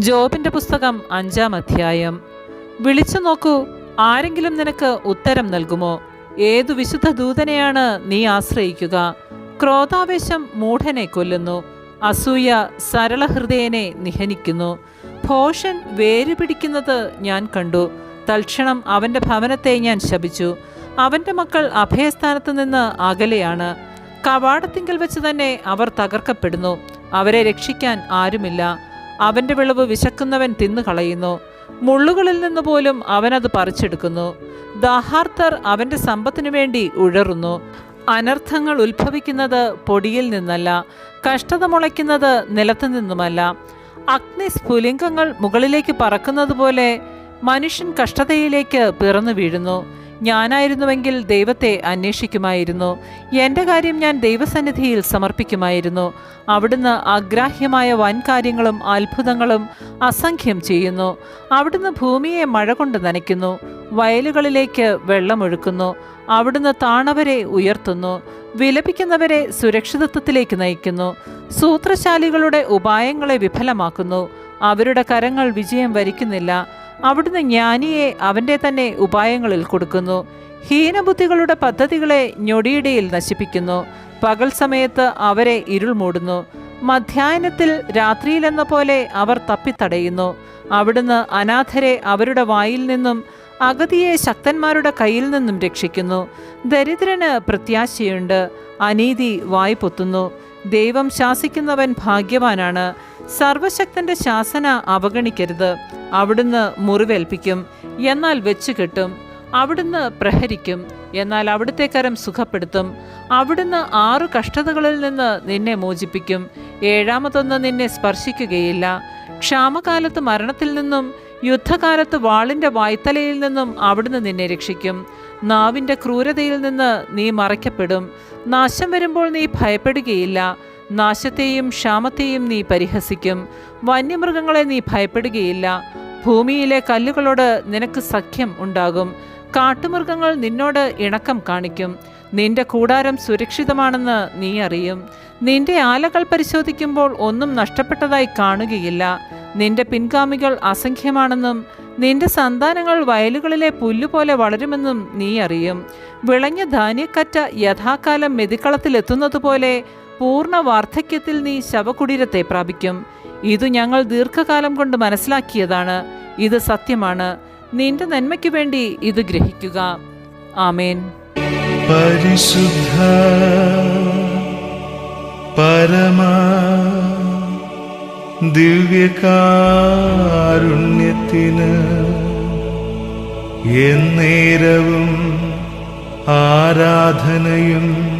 ജോബിന്റെ പുസ്തകം അഞ്ചാം അധ്യായം. വിളിച്ചു നോക്കൂ ആരെങ്കിലും നിനക്ക് ഉത്തരം നൽകുമോ? ഏതു വിശുദ്ധ ദൂതനെയാണ് നീ ആശ്രയിക്കുക? ക്രോധാവേശം മൂഢനെ കൊല്ലുന്നു അസൂയ സരളഹൃദയനെ നിഹനിക്കുന്നു. ഭോഷൻ വേര് പിടിക്കുന്നത് ഞാൻ കണ്ടു തൽക്ഷണം അവന്റെ ഭവനത്തെ ഞാൻ ശപിച്ചു. അവന്റെ മക്കൾ അഭയസ്ഥാനത്ത് നിന്ന് അകലെയാണ്. കവാടത്തിങ്കൽ വെച്ച് തന്നെ അവർ തകർക്കപ്പെടുന്നു അവരെ രക്ഷിക്കാൻ ആരുമില്ല. അവന്റെ വിളവ് വിശക്കുന്നവൻ തിന്നു കളയുന്നു മുള്ളുകളിൽ നിന്ന് പോലും അവനത് പറിച്ചെടുക്കുന്നു. ദാഹാർത്തർ അവന്റെ സമ്പത്തിനു വേണ്ടി ഉഴറുന്നു. അനർത്ഥങ്ങൾ ഉത്ഭവിക്കുന്നത് പൊടിയിൽ നിന്നല്ല കഷ്ടത മുളയ്ക്കുന്നത് നിലത്തു നിന്നുമല്ല. അഗ്നി സ്ഫുലിംഗങ്ങൾ മുകളിലേക്ക് പറക്കുന്നത് പോലെ മനുഷ്യൻ കഷ്ടതയിലേക്ക് പിറന്നു വീഴുന്നു. ഞാനായിരുന്നുവെങ്കിൽ ദൈവത്തെ അന്വേഷിക്കുമായിരുന്നു. എന്റെ കാര്യം ഞാൻ ദൈവസന്നിധിയിൽ സമർപ്പിക്കുമായിരുന്നു. അവിടുന്ന് അഗ്രാഹ്യമായ വൻ കാര്യങ്ങളും അത്ഭുതങ്ങളും അസംഖ്യം ചെയ്യുന്നു. അവിടുന്ന് ഭൂമിയെ മഴ കൊണ്ട് നനയ്ക്കുന്നു. വയലുകളിലേക്ക് വെള്ളമൊഴുക്കുന്നു. അവിടുന്ന് താണവരെ ഉയർത്തുന്നു. വിലപിക്കുന്നവരെ സുരക്ഷിതത്വത്തിലേക്ക് നയിക്കുന്നു. സൂത്രശാലികളുടെ ഉപായങ്ങളെ വിഫലമാക്കുന്നു. അവരുടെ കരങ്ങൾ വിജയം വരിക്കുന്നില്ല. അവിടുന്ന് ജ്ഞാനിയെ അവന്റെ തന്നെ ഉപായങ്ങളിൽ കൊടുക്കുന്നു. ഹീനബുദ്ധികളുടെ പദ്ധതികളെ ഞൊടിയിടയിൽ നശിപ്പിക്കുന്നു. പകൽ സമയത്ത് അവരെ ഇരുൾ മൂടുന്നു. മധ്യാഹ്നത്തിൽ രാത്രിയിലെന്ന പോലെ അവർ തപ്പിത്തടയുന്നു. അവിടുന്ന് അനാഥരെ അവരുടെ വായിൽ നിന്നും അഗതിയെ ശക്തന്മാരുടെ കയ്യിൽ നിന്നും രക്ഷിക്കുന്നു. ദരിദ്രന് പ്രത്യാശയുണ്ട്. അനീതി വായി പൊത്തുന്നു. ദൈവം ശാസിക്കുന്നവൻ ഭാഗ്യവാനാണ്. സർവശക്തന്റെ ശാസന അവഗണിക്കരുത്. അവിടുന്ന് മുറിവേൽപ്പിക്കും എന്നാൽ വെച്ചു കെട്ടും അവിടുന്ന് പ്രഹരിക്കും എന്നാൽ അവിടുത്തെ കരം സുഖപ്പെടുത്തും അവിടുന്ന് ആറു കഷ്ടതകളിൽ നിന്ന് നിന്നെ മോചിപ്പിക്കും ഏഴാമതൊന്ന് നിന്നെ സ്പർശിക്കുകയില്ല ക്ഷാമകാലത്ത് മരണത്തിൽ നിന്നും യുദ്ധകാലത്ത് വാളിന്റെ വായ്ത്തലയിൽ നിന്നും അവിടുന്ന് നിന്നെ രക്ഷിക്കും നാവിന്റെ ക്രൂരതയിൽ നിന്ന് നീ മറയ്ക്കപ്പെടും നാശം വരുമ്പോൾ നീ ഭയപ്പെടുകയില്ല നാശത്തെയും ക്ഷാമത്തെയും നീ പരിഹസിക്കും വന്യമൃഗങ്ങളെ നീ ഭയപ്പെടുകയില്ല ഭൂമിയിലെ കല്ലുകളോട് നിനക്ക് സഖ്യം ഉണ്ടാകും. കാട്ടുമൃഗങ്ങൾ നിന്നോട് ഇണക്കം കാണിക്കും. നിന്റെ കൂടാരം സുരക്ഷിതമാണെന്ന് നീ അറിയും. നിന്റെ ആലകൾ പരിശോധിക്കുമ്പോൾ ഒന്നും നഷ്ടപ്പെട്ടതായി കാണുകയില്ല. നിന്റെ പിൻഗാമികൾ അസംഖ്യമാണെന്നും നിന്റെ സന്താനങ്ങൾ വയലുകളിലെ പുല്ലുപോലെ വളരുമെന്നും നീ അറിയും. വിളഞ്ഞ ധാന്യക്കറ്റ യഥാകാലം മെതിക്കളത്തിലെത്തുന്നതുപോലെ പൂർണ വാർദ്ധക്യത്തിൽ നീ ശവകുടീരത്തെ പ്രാപിക്കും. ഇത് ഞങ്ങൾ ദീർഘകാലം കൊണ്ട് മനസ്സിലാക്കിയതാണ്. ഇത് സത്യമാണ്. നിന്റെ നന്മയ്ക്ക് വേണ്ടി ഇത് ഗ്രഹിക്കുക. ആമേൻ. പരിശുദ്ധ പരമ ദിവ്യകാരുണ്യത്തിന് എന്നേരവും ആരാധനയും